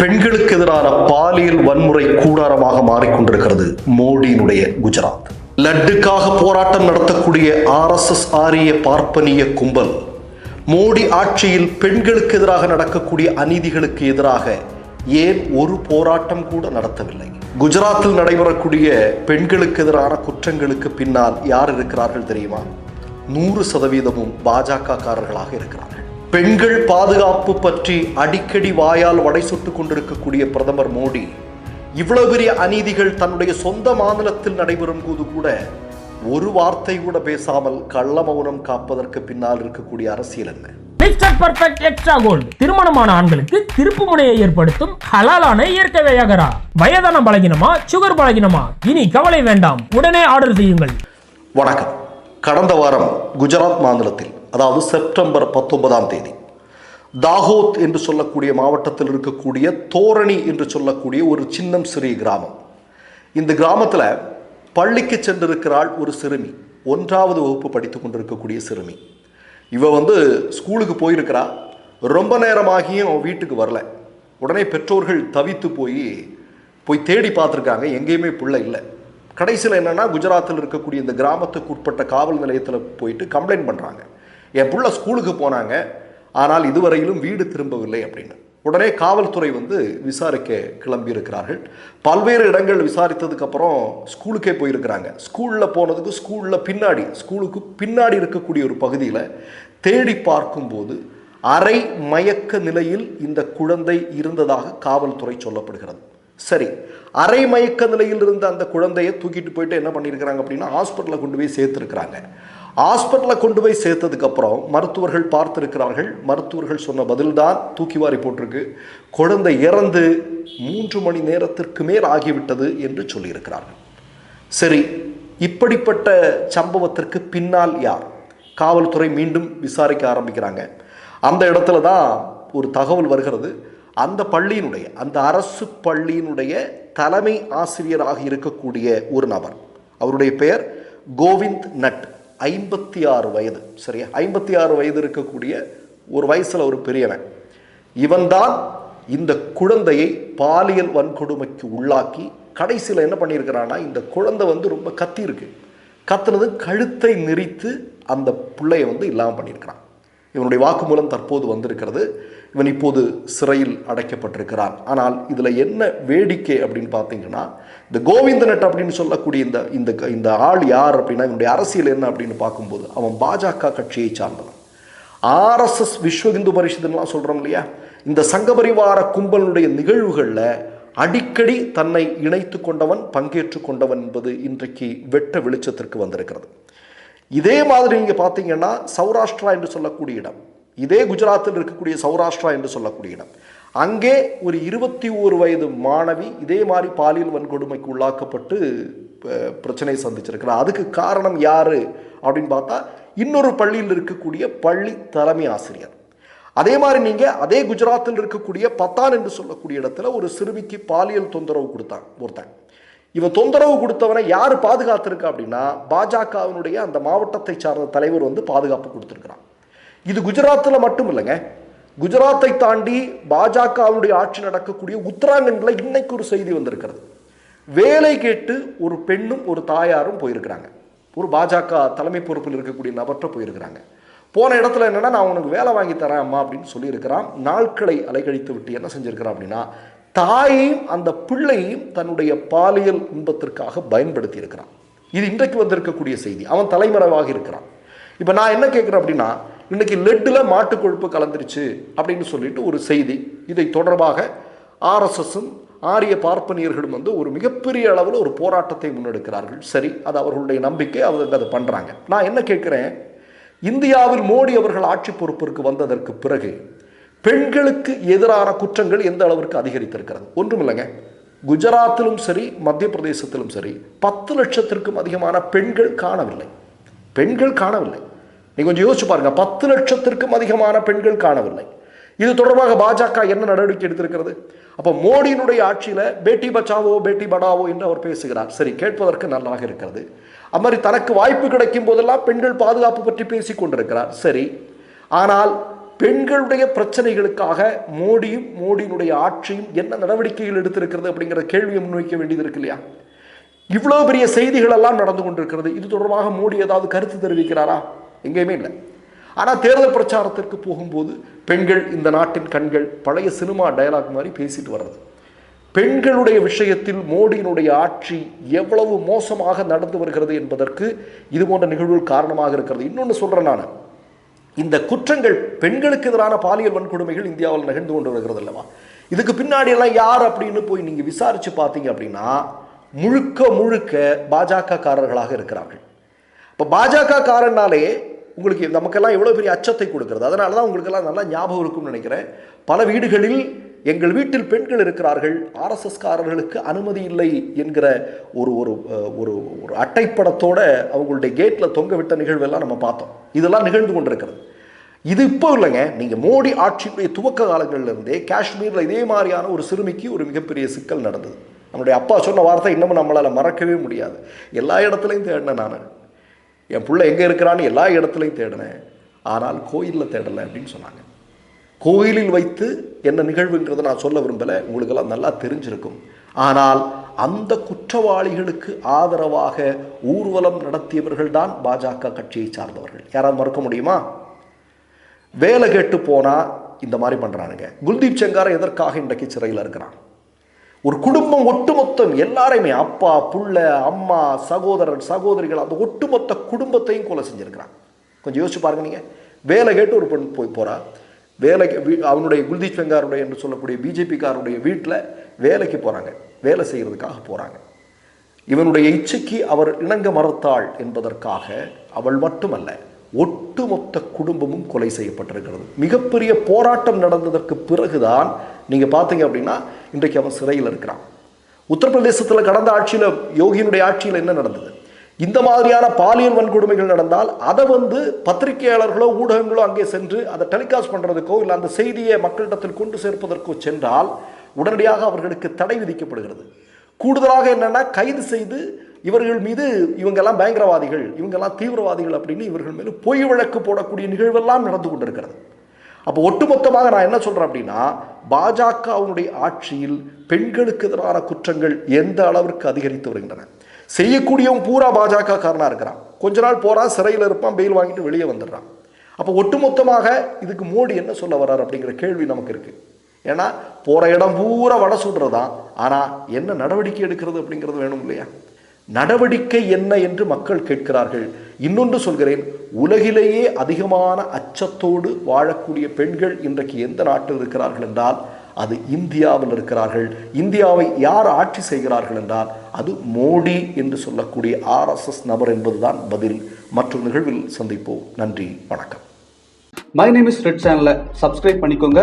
பெண்களுக்கு எதிரான பாலியல் வன்முறை கூடாரமாக மாறிக்கொண்டிருக்கிறது மோடியினுடைய குஜராத். லட்டுக்காக போராட்டம் நடத்தக்கூடிய ஆர்எஸ்எஸ் ஆரிய பார்ப்பனிய கும்பல் மோடி ஆட்சியில் பெண்களுக்கு எதிராக நடக்கக்கூடிய அநீதிகளுக்கு எதிராக ஏன் ஒரு போராட்டம் கூட நடத்தவில்லை? குஜராத்தில் நடைபெறக்கூடிய பெண்களுக்கு எதிரான குற்றங்களுக்கு பின்னால் யார் இருக்கிறார்கள் தெரியுமா? நூறு சதவீதமும் பாஜக காரர்களாக இருக்கிறார்கள். பெண்கள் பாதுகாப்பு பற்றி அடிக்கடி வாயால் வடை சுட்டுக் கொண்டிருக்கக்கூடிய பிரதமர் மோடி இவ்வளவு பெரிய அநீதிகள் தன்னுடைய சொந்த மாநிலத்தில் நடைபெறும் போது கூட ஒரு வார்த்தை கூட பேசாமல் கள்ள மௌனம் காப்பதற்கு பின்னால் இருக்கக்கூடிய அரசியல் என்ன? மிஸ்டர் பர்ஃபெக்ட் எக்ஸ்ட்ரா கோல்டு திருமணமான ஆண்களுக்கு திருப்பு முனையை ஏற்படுத்தும் ஹலாலான இயற்கை வியாகரா. வயதான பலகினமா சுகர் பலகினமா? இனி கவலை வேண்டாம். உடனே ஆர்டர் செய்யுங்கள். வணக்கம். கடந்த வாரம் குஜராத் மாநிலத்தில் அதாவது செப்டம்பர் பத்தொன்பதாம் தேதி. தாகோத் என்று சொல்லக்கூடிய மாவட்டத்தில் இருக்கக்கூடிய தோரணி என்று சொல்லக்கூடிய ஒரு சின்னம் சிறிய கிராமம். இந்த கிராமத்தில் பள்ளிக்கு சென்றிருக்கிறாள் ஒரு சிறுமி. ஒன்றாவது வகுப்பு படித்து கொண்டிருக்கக்கூடிய சிறுமி. இவ வந்து ஸ்கூலுக்கு போயிருக்கிறா. ரொம்ப நேரமாகியும் அவன் வீட்டுக்கு வரல. உடனே பெற்றோர்கள் தவித்து போய் போய் தேடி பார்த்துருக்காங்க. எங்கேயுமே பிள்ளை இல்லை. கடைசியில் என்னென்னா குஜராத்தில் இருக்கக்கூடிய இந்த கிராமத்துக்கு உட்பட்ட காவல் நிலையத்தில் போயிட்டு கம்ப்ளைண்ட் பண்ணுறாங்க என் புள்ள ஸ்கூலுக்கு போனாங்க ஆனால் இதுவரையிலும் வீடு திரும்பவில்லை அப்படின்னு. உடனே காவல்துறை வந்து விசாரிக்க கிளம்பி இருக்கிறார்கள் பல்வேறு இடங்கள் விசாரித்ததுக்கப்புறம் ஸ்கூலுக்கே போயிருக்கிறாங்க. ஸ்கூலில் போனதுக்கு ஸ்கூலில் பின்னாடி ஸ்கூலுக்கு பின்னாடி இருக்கக்கூடிய ஒரு பகுதியில் தேடி பார்க்கும்போது அரை மயக்க நிலையில் இந்த குழந்தை இருந்ததாக காவல்துறை சொல்லப்படுகிறது. சரி அரை மயக்க நிலையில் இருந்த அந்த குழந்தையை தூக்கிட்டு போயிட்டு என்ன பண்ணியிருக்கிறாங்க அப்படின்னா ஹாஸ்பிட்டலில் கொண்டு போய் சேர்த்துருக்குறாங்க. ஹாஸ்பிட்டலில் கொண்டு போய் சேர்த்ததுக்கப்புறம் மருத்துவர்கள் பார்த்துருக்கிறார்கள். மருத்துவர்கள் சொன்ன பதில்தான் தூக்கி வாரி போட்டிருக்கு. குழந்தை இறந்து மூன்று மணி நேரத்திற்கு மேல் ஆகிவிட்டது என்று சொல்லியிருக்கிறார்கள். சரி இப்படிப்பட்ட சம்பவத்திற்கு பின்னால் யார்? காவல்துறை மீண்டும் விசாரிக்க ஆரம்பிக்கிறாங்க. அந்த இடத்துல தான் ஒரு தகவல் வருகிறது. அந்த பள்ளியினுடைய அந்த அரசு பள்ளியினுடைய தலைமை ஆசிரியராக இருக்கக்கூடிய ஒரு நபர். அவருடைய பெயர் கோவிந்த் நட். ஐம்பத்தி ஆறு வயது சரியா? ஐம்பத்தி ஆறு வயது இருக்கக்கூடிய ஒரு வயசில் ஒரு பெரியவன். இவன்தான் இந்த குழந்தையை பாலியல் வன்கொடுமைக்கு உள்ளாக்கி கடைசியில் என்ன பண்ணியிருக்கிறான்னா இந்த குழந்தை வந்து ரொம்ப கத்தியிருக்கு. கத்துனது கழுத்தை நெரித்து அந்த பிள்ளையை வந்து இல்லாமல் பண்ணியிருக்கிறான். இவனுடைய வாக்குமூலம் தற்போது வந்திருக்கிறது. இவன் இப்போது சிறையில் அடைக்கப்பட்டிருக்கிறான். ஆனால் இதில் என்ன வேடிக்கை அப்படின்னு பார்த்தீங்கன்னா இந்த கோவிந்தநட் அப்படின்னு சொல்லக்கூடிய இந்த இந்த இந்த ஆள் யார் அப்படின்னா இவனுடைய அரசியல் என்ன அப்படின்னு பார்க்கும்போது அவன் பாஜக கட்சியை சார்ந்தவன். ஆர்எஸ்எஸ் விஸ்வ இந்து பரிஷத்துலாம் சொல்கிறோம் இல்லையா? இந்த சங்கபரிவார கும்பலுடைய நிகழ்வுகளில் அடிக்கடி தன்னை இணைத்து கொண்டவன் பங்கேற்று கொண்டவன் என்பது இன்றைக்கு வெட்ட வெளிச்சத்திற்கு வந்திருக்கிறது. இதே மாதிரி நீங்கள் பார்த்தீங்கன்னா சௌராஷ்டிரா என்று சொல்லக்கூடிய இடம். இதே குஜராத்தில் இருக்கக்கூடிய சௌராஷ்டிரா என்று சொல்லக்கூடிய இடம். அங்கே ஒரு இருபத்தி ஓரு வயது மாணவி இதே மாதிரி பாலியல் வன்கொடுமைக்கு உள்ளாக்கப்பட்டு பிரச்சனை சந்திச்சிருக்கிறார் அதுக்கு காரணம் யார் அப்படின்னு பார்த்தா இன்னொரு பள்ளியில் இருக்கக்கூடிய பள்ளி தலைமை ஆசிரியர். அதே மாதிரி நீங்கள் அதே குஜராத்தில் இருக்கக்கூடிய பத்தான் என்று சொல்லக்கூடிய இடத்துல ஒரு சிறுமிக்கு பாலியல் தொந்தரவு கொடுத்தாங்க ஒருத்தன். இவன் தொந்தரவு கொடுத்தவனை யார் பாதுகாத்திருக்கா அப்படின்னா பாஜகவினுடைய அந்த மாவட்டத்தை சார்ந்த தலைவர் வந்து பாதுகாப்பு கொடுத்துருக்கிறான். இது குஜராத்தில் மட்டும் இல்லைங்க குஜராத்தை தாண்டி பாஜகவுடைய ஆட்சி நடக்கக்கூடிய உத்தராகண்டில் இன்னைக்கு ஒரு செய்தி வந்திருக்கிறது. வேலை கேட்டு ஒரு பெண்ணும் ஒரு தாயாரும் போயிருக்கிறாங்க. ஒரு பாஜக தலைமை பொறுப்பில் இருக்கக்கூடிய நபர்கிட்ட போயிருக்கிறாங்க. போன இடத்துல என்னென்னா நான் உனக்கு வேலை வாங்கி தரேன் அம்மா அப்படின்னு சொல்லியிருக்கிறான். நாட்களை அலைக்கழித்து விட்டு என்ன செஞ்சிருக்கிறான் அப்படின்னா தாயையும் அந்த பிள்ளையையும் தன்னுடைய பாலியல் இன்பத்திற்காக பயன்படுத்தி இருக்கிறான் இது இன்றைக்கு வந்திருக்கக்கூடிய செய்தி. அவன் தலைமறைவாக இருக்கிறான். இப்போ நான் என்ன கேட்குறேன் அப்படின்னா இன்னைக்கு லெட்டில் மாட்டு கொழுப்பு கலந்துருச்சு அப்படின்னு சொல்லிட்டு ஒரு செய்தி. இதை தொடர்பாக ஆர்எஸ்எஸும் ஆரிய பார்ப்பனியர்களும் வந்து ஒரு மிகப்பெரிய அளவில் ஒரு போராட்டத்தை முன்னெடுக்கிறார்கள். சரி அது அவர்களுடைய நம்பிக்கை அவங்க அதை பண்ணுறாங்க நான் என்ன கேட்குறேன்? இந்தியாவில் மோடி அவர்கள் ஆட்சி பொறுப்பிற்கு வந்ததற்கு பிறகு பெண்களுக்கு எதிரான குற்றங்கள் எந்த அளவிற்கு அதிகரித்திருக்கிறது? ஒன்றுமில்லைங்க. குஜராத்திலும் சரி மத்திய பிரதேசத்திலும் சரி பத்து லட்சத்திற்கும் அதிகமான பெண்கள் காணவில்லை. பெண்கள் காணவில்லை. நீங்கள் கொஞ்சம் யோசிச்சு பாருங்க பத்து லட்சத்திற்கும் அதிகமான பெண்கள் காணவில்லை. இது தொடர்பாக பாஜக என்ன நடவடிக்கை எடுத்திருக்கிறது? அப்போ மோடியினுடைய ஆட்சியில் பேட்டி பச்சாவோ பேட்டி படாவோ என்று அவர் பேசுகிறார். சரி கேட்பதற்கு நல்லாக இருக்கிறது. அது மாதிரி தனக்கு வாய்ப்பு கிடைக்கும் போதெல்லாம் பெண்கள் பாதுகாப்பு பற்றி பேசிக் கொண்டிருக்கிறார். சரி ஆனால் பெண்களுடைய பிரச்சனைகளுக்காக மோடியும் மோடியினுடைய ஆட்சியும் என்ன நடவடிக்கைகள் எடுத்திருக்கிறது அப்படிங்கிற கேள்வியை முன்வைக்க வேண்டியது இருக்கு இல்லையா? இவ்வளோ பெரிய செய்திகள் எல்லாம் நடந்து கொண்டிருக்கிறது. இது தொடர்பாக மோடி ஏதாவது கருத்து தெரிவிக்கிறாரா? எங்கேயுமே இல்லை. ஆனால் தேர்தல் பிரச்சாரத்திற்கு போகும்போது பெண்கள் இந்த நாட்டின் கண்கள் பழைய சினிமா டயலாக் மாதிரி பேசிட்டு வர்றது. பெண்களுடைய விஷயத்தில் மோடியினுடைய ஆட்சி எவ்வளவு மோசமாக நடந்து வருகிறது என்பதற்கு இது போன்ற நிகழ்வுகள் காரணமாக இருக்கிறது. இன்னொன்று சொல்கிறேன் நான். இந்த குற்றங்கள் பெண்களுக்கு எதிரான பாலியல் வன்கொடுமைகள் இந்தியாவில் நிகழ்ந்து கொண்டு வருகிறது அல்லவா? இதுக்கு பின்னாடி எல்லாம் யார் அப்படின்னு போய் நீங்கள் விசாரித்து பார்த்தீங்க அப்படின்னா முழுக்க முழுக்க பாஜக காரர்களாக இருக்கிறார்கள். இப்போ பாஜக காரனாலே உங்களுக்கு நமக்கெல்லாம் எவ்வளோ பெரிய அச்சத்தை கொடுக்குறது? அதனால தான் உங்களுக்கெல்லாம் நல்லா ஞாபகம் இருக்கும்னு நினைக்கிறேன். பல வீடுகளில் எங்கள் வீட்டில் பெண்கள் இருக்கிறார்கள். ஆர்எஸ்எஸ்காரர்களுக்கு அனுமதி இல்லை என்கிற ஒரு ஒரு ஒரு ஒரு அட்டைப்படத்தோட அவங்களுடைய கேட்டில் தொங்க விட்ட நிகழ்வெல்லாம் நம்ம பார்த்தோம். இதெல்லாம் நிகழ்ந்து கொண்டிருக்கிறது. இது இப்போ இல்லைங்க. நீங்கள் மோடி ஆட்சியுடைய துவக்க காலங்கள்லேருந்தே காஷ்மீரில் இதே மாதிரியான ஒரு சிறுமிக்கு ஒரு மிகப்பெரிய சிக்கல் நடந்தது. நம்முடைய அப்பா சொன்ன வார்த்தை இன்னமும் நம்மளால் மறக்கவே முடியாது. எல்லா இடத்துலையும் தேடினேன் நான். என் பிள்ளை எங்கே இருக்கிறான்னு எல்லா இடத்துலையும் தேடினேன். ஆனால் கோயிலில் தேடலை அப்படின்னு சொன்னாங்க. கோயிலில் வைத்து என்ன நிகழ்வுங்கிறத நான் சொல்ல விரும்பலை. உங்களுக்கெல்லாம் நல்லா தெரிஞ்சிருக்கும். ஆனால் அந்த குற்றவாளிகளுக்கு ஆதரவாக ஊர்வலம் நடத்தியவர்கள் தான் பாஜக கட்சியை சார்ந்தவர்கள். யாராவது மறுக்க முடியுமா? வேலை கேட்டு போனால் இந்த மாதிரி பண்ணுறானுங்க குல்தீப் செங்காரை எதற்காக இன்றைக்கு சிறையில் இருக்கிறான்? ஒரு குடும்பம் ஒட்டுமொத்தம் எல்லாரையுமே அப்பா புள்ள அம்மா சகோதரர் சகோதரிகள் அந்த ஒட்டுமொத்த குடும்பத்தையும் கொலை செஞ்சுருக்கிறான். கொஞ்சம் யோசிச்சு பாருங்க நீங்கள் வேலை கேட்டு ஒரு பெண் போய் போகிறா வேலைக்கு அவனுடைய குல்தீப் செங்காருடைய என்று சொல்லக்கூடிய பிஜேபிக்காருடைய வீட்டில் வேலைக்கு போகிறாங்க வேலை செய்கிறதுக்காக போகிறாங்க இவனுடைய இச்சைக்கு அவர் இணங்க மறுத்தாள் என்பதற்காக அவள் மட்டுமல்ல ஒட்டுமொத்த குடும்பமும் கொலை செய்யப்பட்டிருக்கிறது. மிகப்பெரிய போராட்டம் நடந்ததற்கு பிறகுதான் நீங்கள் பார்த்தீங்க அப்படின்னா இன்றைக்கு அவன் சிறையில் இருக்கிறான். உத்தரப்பிரதேசத்தில் கடந்த ஆட்சியில் யோகியினுடைய ஆட்சியில் என்ன நடந்தது? இந்த மாதிரியான பாலியல் வன்கொடுமைகள் நடந்தால் அதை வந்து பத்திரிகையாளர்களோ ஊடகங்களோ அங்கே சென்று அதை டெலிகாஸ்ட் பண்ணுறதுக்கோ இல்லை அந்த செய்தியை மக்களிடத்தில் கொண்டு சேர்ப்பதற்கோ சென்றால் உடனடியாக அவர்களுக்கு தடை விதிக்கப்படுகிறது. கூடுதலாக என்னென்னா கைது செய்து இவர்கள் மீது இவங்கெல்லாம் பயங்கரவாதிகள் இவங்கெல்லாம் தீவிரவாதிகள் அப்படின்னு இவர்கள் மேலும் பொய் வழக்கு போடக்கூடிய நிகழ்வெல்லாம் நடந்து கொண்டிருக்கிறது. அப்போ ஒட்டுமொத்தமாக நான் என்ன சொல்கிறேன் அப்படின்னா பாஜகவினுடைய ஆட்சியில் பெண்களுக்கு எதிரான குற்றங்கள் எந்த அளவிற்கு அதிகரித்து வருகின்றன? செய்யக்கூடியவன் பூரா பாஜக காரணாக இருக்கிறான். கொஞ்ச நாள் போகிறான் சிறையில் இருப்பான் பெயில் வாங்கிட்டு வெளியே வந்துடுறான். அப்போ ஒட்டுமொத்தமாக இதுக்கு மோடி என்ன சொல்ல வர்றார் அப்படிங்கிற கேள்வி நமக்கு இருக்குது ஏன்னா போகிற இடம் பூரா வடை சுடுறதான் ஆனால் என்ன நடவடிக்கை எடுக்கிறது அப்படிங்கிறது வேணும் இல்லையா? நடவடிக்கை என்ன என்று மக்கள் கேட்கிறார்கள். இன்னொன்று சொல்கிறேன் உலகிலேயே அதிகமான அச்சத்தோடு வாழக்கூடிய பெண்கள் இன்றைக்கு எந்த நாட்டில் இருக்கிறார்கள் என்றால் அது இந்தியாவில் இருக்கிறார்கள். இந்தியாவை யார் ஆட்சி செய்கிறார்கள் என்றால் அது மோடி என்று சொல்லக்கூடிய ஆர்எஸ்எஸ் நபர் என்பதுதான் பதில். மற்றொரு நிகழ்வில் சந்திப்போம். நன்றி வணக்கம். மை நேம் இஸ் ரெட் சேனலை சப்ஸ்கிரைப் பண்ணிக்கோங்க.